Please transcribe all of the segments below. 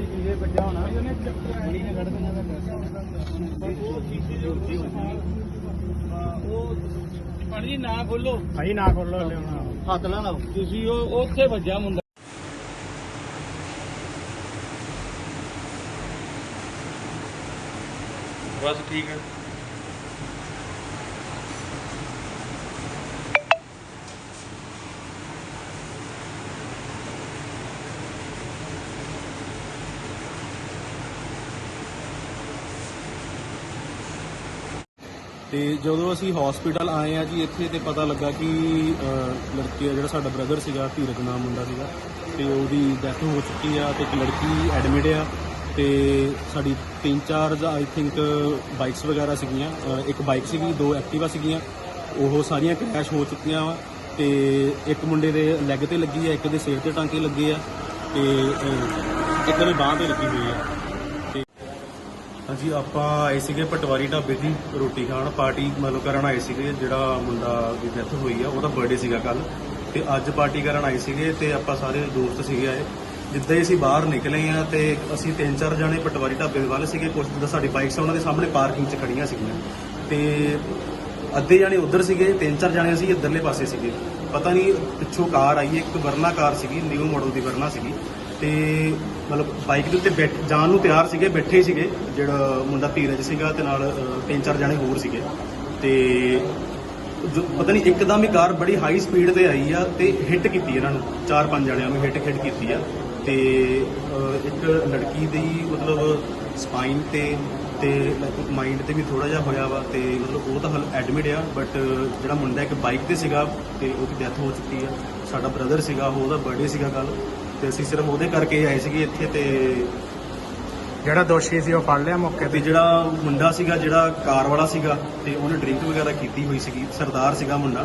ਵੱਜਾ ਹੋਣਾ ਕੁੜੀ ਨੇ ਕੱਢ ਦੇਣਾ ਤਾਂ ਉਹ ਚੀਜ਼ੀ ਦੇ ਉੱਤੇ ਉਹ ਪਾਣੀ ਨਾ ਖੋਲੋ। ਭਾਈ ਨਾ ਖੋਲੋ ਹਲੇ ਹੁਣ ਹੱਥ ਨਾ ਲਾਓ। ਤੁਸੀਂ ਉਹ ਉੱਥੇ ਵੱਜਾ ਮੁੰਡਾ। ਬਸ ਠੀਕ ਹੈ ਤੇ ਜਦੋਂ ਅਸੀਂ ਹਸਪੀਟਲ ਆਏ ਆ ਜੀ ਇੱਥੇ ਤੇ ਪਤਾ ਲੱਗਾ ਕਿ ਅਹ, ਲੜਕੀ ਆ ਜਿਹੜਾ ਸਾਡਾ ਬ੍ਰਦਰ ਸੀਗਾ ਧੀਰਜ ਨਾਮ ਮੁੰਡਾ ਸੀਗਾ ਤੇ ਉਹਦੀ ਡੈਥ ਹੋ ਚੁੱਕੀ ਆ ਤੇ ਇੱਕ ਲੜਕੀ ਐਡਮਿਟ ਆ ਤੇ ਸਾਡੀ ਤਿੰਨ ਚਾਰ ਆਈ ਥਿੰਕ ਬਾਈਕਸ ਵਗੈਰਾ ਸੀਗੀਆਂ ਇੱਕ ਬਾਈਕ ਸੀਗੀ ਦੋ ਐਕਟਿਵਾ ਸੀਗੀਆਂ ਉਹ ਸਾਰੀਆਂ ਕ੍ਰੈਸ਼ ਹੋ ਚੁੱਕੀਆਂ ਵਾ ਤੇ ਇੱਕ ਮੁੰਡੇ ਦੇ ਲੈਗ ਤੇ ਲੱਗੀ ਆ ਇੱਕ ਦੇ ਸਿਰ ਤੇ ਟਾਂਕੇ ਲੱਗੇ ਆ ਤੇ ਇੱਕ ਦੇ ਬਾਹ ਤੇ ਲੱਗੀ ਹੋਈ ਆ। ਹਾਂਜੀ ਆਪਾਂ ਆਏ ਸੀਗੇ ਪਟਵਾਰੀ ਢਾਬੇ ਦੀ ਰੋਟੀ ਖਾਣ, ਪਾਰਟੀ ਮਤਲਬ ਕਰਨ ਆਏ ਸੀਗੇ, ਜਿਹੜਾ ਮੁੰਡਾ ਦੀ ਡੈਥ ਹੋਈ ਆ, ਉਹਦਾ ਬਰਥਡੇ ਸੀਗਾ ਕੱਲ ਤੇ ਅੱਜ ਪਾਰਟੀ ਕਰਨ ਆਏ ਸੀਗੇ ਤੇ ਆਪਾਂ ਸਾਰੇ ਦੋਸਤ ਸੀਗੇ ਆਏ। ਜਿੱਦਾਂ ਹੀ ਅਸੀਂ ਬਾਹਰ ਨਿਕਲੇ ਆ ਤੇ ਅਸੀਂ ਤਿੰਨ ਚਾਰ ਜਣੇ ਪਟਵਾਰੀ ਢਾਬੇ ਵੱਲ ਸੀਗੇ ਕੁਝ ਜਿੱਦਾਂ ਸਾਡੀ ਬਾਈਕਸ ਉਹਨਾਂ ਦੇ ਸਾਹਮਣੇ ਪਾਰਕਿੰਗ 'ਚ ਖੜੀਆਂ ਸੀਗੀਆਂ। ਤੇ ਅੱਧੇ ਜਾਣੇ ਉਧਰ ਸੀਗੇ, ਤਿੰਨ ਚਾਰ ਜਾਣੇ ਅਸੀਂ ਇੱਧਰਲੇ ਪਾਸੇ ਸੀਗੇ। ਪਤਾ ਨਹੀਂ ਪਿੱਛੋਂ ਕਾਰ ਆਈ, ਇੱਕ ਵਰਨਾ ਕਾਰ ਸੀਗੀ ਨਿਊ ਮਾਡਲ ਦੀ ਵਰਨਾ ਸੀਗੀ। ਤੇ ਮਤਲਬ ਬਾਈਕ ਦੇ ਉੱਤੇ ਬੈਠ ਜਾਣ ਨੂੰ ਤਿਆਰ ਸੀਗੇ ਬੈਠੇ ਸੀਗੇ। ਜਿਹੜਾ ਮੁੰਡਾ ਧੀਰਜ ਸੀਗਾ ਤੇ ਨਾਲ ਅਹ, ਤਿੰਨ ਚਾਰ ਜਣੇ ਹੋਰ ਸੀਗੇ। ਤੇ ਜੋ ਪਤਾ ਨਹੀਂ ਇੱਕਦਮ ਹੀ ਕਾਰ ਬੜੀ ਹਾਈ ਸਪੀਡ ਤੇ ਆਈ ਆ ਤੇ ਹਿੱਟ ਕੀਤੀ ਇਹਨਾਂ ਨੂੰ। ਚਾਰ ਪੰਜ ਜਣਿਆਂ ਨੂੰ ਹਿੱਟ ਹਿੱਟ ਕੀਤੀ ਆ। ਤੇ ਅਹ, ਇੱਕ ਲੜਕੀ ਦੀ ਮਤਲਬ ਸਪਾਈਨ ਤੇ ਤੇ ਮਾਈਂਡ ਤੇ ਵੀ ਥੋੜਾ ਜਿਹਾ ਹੋਇਆ ਵਾ ਤੇ ਮਤਲਬ ਉਹ ਤਾਂ ਹਲ ਐਡਮਿਟ ਆ ਬਟ ਜਿਹੜਾ ਮੁੰਡਾ ਇੱਕ ਬਾਈਕ ਤੇ ਸੀਗਾ ਤੇ ਉਹਦੀ ਡੈਥ ਹੋ ਚੁੱਕੀ ਆ। ਸਾਡਾ ਬ੍ਰਦਰ ਸੀਗਾ ਉਹ ਉਹਦਾ ਬਰਥਡੇ ਸੀਗਾ ਕੱਲ ਤੇ ਅਸੀਂ ਸਿਰਫ ਉਹਦੇ ਕਰਕੇ ਆਏ ਸੀਗੇ ਇੱਥੇ ਤੇ ਜਿਹੜਾ ਦੋਸ਼ੀ ਸੀ ਉਹ ਫੜ ਲਿਆ ਮੌਕੇ ਤੇ। ਤੇ ਜਿਹੜਾ ਮੁੰਡਾ ਸੀਗਾ, ਜਿਹੜਾ ਕਾਰ ਵਾਲਾ ਸੀਗਾ ਤੇ ਉਹਨੇ ਡਰਿੰਕ ਵਗੈਰਾ ਕੀਤੀ ਹੋਈ ਸੀਗੀ, ਸਰਦਾਰ ਸੀਗਾ ਮੁੰਡਾ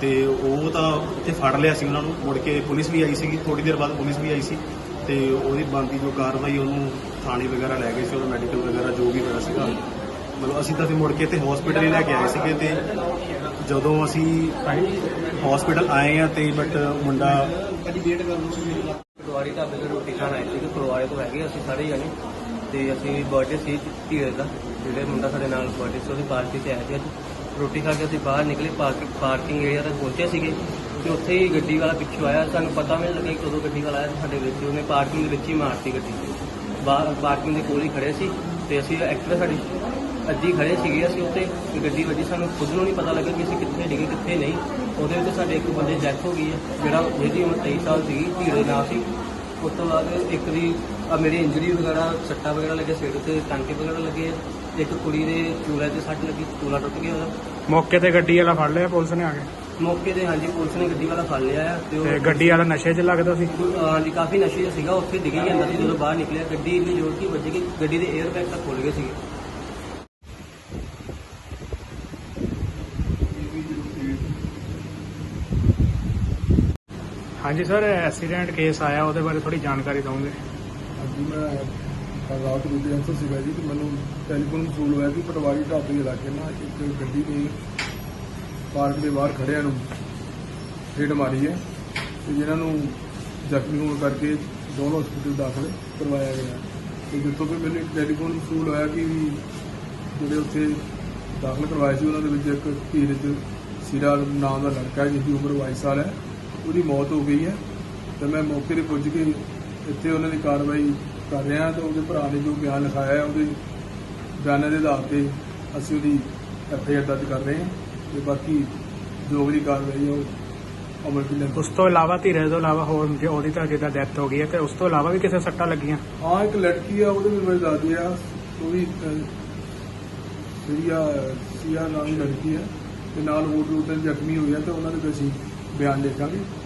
ਤੇ ਉਹ ਤਾਂ ਇੱਥੇ ਫੜ ਲਿਆ ਸੀ ਉਹਨਾਂ ਨੂੰ। ਮੁੜ ਕੇ ਪੁਲਿਸ ਵੀ ਆਈ ਸੀਗੀ ਥੋੜੀ ਦੇਰ ਬਾਅਦ ਪੁਲਿਸ ਵੀ ਆਈ ਸੀ ਤੇ ਉਹਦੀ ਬਣਦੀ ਜੋ ਕਾਰਵਾਈ ਉਹਨੂੰ ਥਾਣੇ ਵਗੈਰਾ ਲੈ ਗਏ ਸੀ, ਉਹਦਾ ਮੈਡੀਕਲ ਵਗੈਰਾ ਜੋ ਵੀ ਹੋਇਆ ਸੀਗਾ। ਮਤਲਬ ਅਸੀਂ ਤਾਂ ਫਿਰ ਮੁੜ ਕੇ ਤੇ ਹਸਪੀਟਲ ਹੀ ਲੈ ਕੇ ਆਏ ਸੀਗੇ ਤੇ ਜਦੋਂ ਅਸੀਂ ਹਸਪੀਟਲ ਆਏ ਆ ਤੇ ਬਟ ਮੁੰਡਾ ਪਟਵਾਰੀ ਢਾਬੇ ਤੇ ਰੋਟੀ ਖਾਣ ਆਏ ਸੀ ਪਰਿਵਾਰੇ ਤੋਂ ਹੈਗੇ ਅਸੀਂ ਸਾਰੇ ਜਾਣੇ। ਤੇ ਅਸੀਂ ਬਰਥਡੇ ਸੀ ਧੀਰੇ ਦਾ, ਜਿਹੜੇ ਮੁੰਡਾ ਸਾਡੇ ਨਾਲ ਬਰਥਡੇ ਸੀ, ਉਹਦੀ ਪਾਰਟੀ ਤੇ ਆਏ ਸੀ ਅੱਜ। ਰੋਟੀ ਖਾ ਕੇ ਅਸੀਂ ਬਾਹਰ ਨਿਕਲੇ ਪਾਰਕਿੰਗ ਪਾਰਕਿੰਗ ਏਰੀਆ ਤੱਕ ਪਹੁੰਚੇ ਸੀਗੇ। ਤੇ ਉੱਥੇ ਹੀ ਗੱਡੀ ਵਾਲਾ ਪਿੱਛੋਂ ਆਇਆ, ਸਾਨੂੰ ਪਤਾ ਵੀ ਨਹੀਂ ਲੱਗਿਆ ਕਿ ਕਦੋਂ ਗੱਡੀ ਵਾਲਾ ਆਇਆ ਤੇ ਸਾਡੇ ਵਿੱਚ। ਉਹਨੇ ਪਾਰਕਿੰਗ ਦੇ ਵਿੱਚ ਹੀ ਮਾਰਤੀ ਗੱਡੀ। ਬਾਹਰ ਪਾਰਕਿੰਗ ਦੇ ਕੋਲ ਹੀ ਖੜੇ ਸੀ ਤੇ ਅਸੀਂ ਐਕਟਿਵਾ ਸਾਡੀ ਅੱਜੀ ਖੜੇ ਸੀਗੇ ਅਸੀਂ ਉੱਥੇ। ਗੱਡੀ ਵੱਜੀ, ਸਾਨੂੰ ਖੁਦ ਨੂੰ ਨਹੀਂ ਪਤਾ ਲੱਗਾ ਕਿ ਅਸੀਂ ਕਿੱਥੇ ਡਿੱਗੇ, ਕਿੱਥੇ ਨਹੀਂ। ਉਹਦੇ ਵਿੱਚ ਸਾਡੇ ਇੱਕ ਬੰਦੇ ਡੈਥ ਹੋ ਗਈ ਹੈ, ਜਿਹੜਾ ਜਿਹਦੀ ਉਮਰ 23 ਸਾਲ ਸੀਗੀ ਧੀਰੇ ਨਾਲ ਸੀ। ਉਸ ਤੋਂ ਬਾਅਦ ਇੱਕ ਦੀ ਆ ਮੇਰੀ ਇੰਜਰੀ ਵਗੈਰਾ ਸੱਟਾਂ ਵਗੈਰਾ ਲੱਗੇ ਸਿਰ ਤੇ ਟਾਂਕੇ ਵਗੈਰਾ ਲੱਗੇ ਆ। ਇੱਕ ਕੁੜੀ ਦੇ ਚੂਲੇ ਤੇ ਸੱਟ ਲੱਗੀ ਚੂਲਾ ਟੁੱਟ ਗਿਆ ਉਹਦਾ। ਮੌਕੇ ਤੇ ਗੱਡੀ ਵਾਲਾ ਫੜ ਲਿਆ ਪੁਲਿਸ ਨੇ ਆ ਕੇ? ਮੌਕੇ ਤੇ ਹਾਂਜੀ ਪੁਲਿਸ ਨੇ ਗੱਡੀ ਵਾਲਾ ਫੜ ਲਿਆ ਆ ਤੇ ਤੇ ਉਹ ਗੱਡੀ ਵਾਲਾ ਨਸ਼ੇ 'ਚ ਲੱਗਦਾ ਸੀ? ਹਾਂਜੀ ਕਾਫੀ ਨਸ਼ੇ 'ਚ ਸੀਗਾ। ਉੱਥੇ ਡਿੱਗ ਜਾਂਦਾ ਸੀ ਜਦੋਂ ਬਾਹਰ ਨਿਕਲਿਆ ਗੱਡੀ ਇੰਨੀ ਜ਼ੋਰ ਦੀ ਵੱਜੀ ਕਿ ਗੱਡੀ ਦੇ 에ਅਰ ਬੈਗ ਤੱਕ ਖੁੱਲ ਗਏ ਸੀਗੇ। ਹਾਂਜੀ, ਸਰ ਐਕਸੀਡੈਂਟ ਕੇਸ ਆਇਆ, ਉਹਦੇ ਬਾਰੇ ਥੋੜੀ ਜਾਣਕਾਰੀ ਦਵਾਂਗੇ ਹਾਂਜੀ, ਮੈਂ ਰਾਤ ਨੂੰ ਦੇ ਅੰਸਰ ਸੀਗਾ ਜੀ, ਤੇ ਮੈਨੂੰ ਟੈਲੀਫੋਨ ਵਸੂਲ ਹੋਇਆ ਕਿ ਪਟਵਾਰੀ ਢਾਬੇ ਇਲਾਕੇ ਨਾਲ ਇੱਕ ਗੱਡੀ ਨੇ ਪਾਰਕ ਦੇ ਬਾਹਰ ਖੜਿਆਂ ਨੂੰ ਢੇਡ ਮਾਰੀ ਹੈ, ਤੇ ਜਿਹਨਾਂ ਨੂੰ ਜ਼ਖਮੀ ਹੋਣ ਕਰਕੇ ਦੋਨੋਂ ਹਸਪੀਟਲ ਦਾਖਲ ਕਰਵਾਇਆ ਗਿਆ। ਤੇ ਜਿੱਥੋਂ ਕਿ ਮੈਨੂੰ ਟੈਲੀਫੋਨ ਵਸੂਲ ਹੋਇਆ ਕਿ ਜਿਹੜੇ ਉੱਥੇ ਦਾਖਲ ਕਰਵਾਏ ਸੀ, ਉਹਨਾਂ ਦੇ ਵਿੱਚ ਇੱਕ ਧੀਰਜ ਸਿਰਾ ਨਾਮ ਦਾ ਲੜਕਾ ਹੈ, ਜਿਹਦੀ ਉਮਰ 22 ਸਾਲ ਹੈ। ਉਹਦੀ ਮੌਤ ਹੋ ਗਈ ਹੈ ਤੇ ਮੈਂ ਮੌਕੇ ਤੇ ਪੁੱਜ ਕੇ ਇੱਥੇ ਉਹਨਾਂ ਦੀ ਕਾਰਵਾਈ ਕਰ ਰਿਹਾ ਤੇ ਉਹਦੇ ਭਰਾ ਨੇ ਜੋ ਬਿਆਨ ਲਿਖਾਇਆ ਹੈ ਉਹਦੇ ਬਿਆਨਾਂ ਦੇ ਆਧਾਰ ਤੇ ਅਸੀਂ ਉਹਦੀ ਐਫ ਆਈ ਆਰ ਦਰਜ ਕਰ ਰਹੇ ਹਾਂ ਤੇ ਬਾਕੀ ਜੋ ਵੀ ਕਾਰਵਾਈ ਹੈ ਉਹ ਅਮਲ ਲਿਆਂਦੀ ਉਸ ਤੋਂ ਇਲਾਵਾ ਧੀਰੇ ਤੋਂ ਇਲਾਵਾ ਹੋਰ ਜੇ ਉਹਦੀ ਤਾਂ ਜਿੱਦਾਂ ਡੈਥ ਹੋ ਗਈ ਹੈ ਤੇ ਉਸ ਤੋਂ ਇਲਾਵਾ ਵੀ ਕਿਸੇ ਸੱਟਾਂ ਲੱਗੀਆਂ? ਹਾਂ ਇੱਕ ਲੜਕੀ ਆ ਉਹਦੇ ਵੀ ਮੈਂ ਦੱਸਦੀ ਆ ਉਹ ਵੀ ਸੀਆ ਸੀਆ ਨਾਮ ਦੀ ਲੜਕੀ ਹੈ ਤੇ ਨਾਲ ਹੋਰ ਦੋ ਤਿੰਨ ਜ਼ਖਮੀ ਹੋਏ ਆ ਤੇ ਉਹਨਾਂ ਦੇ ਵੀ ਅਸੀਂ ਬਿਆਨ ਲਿਖਾਂਗੇ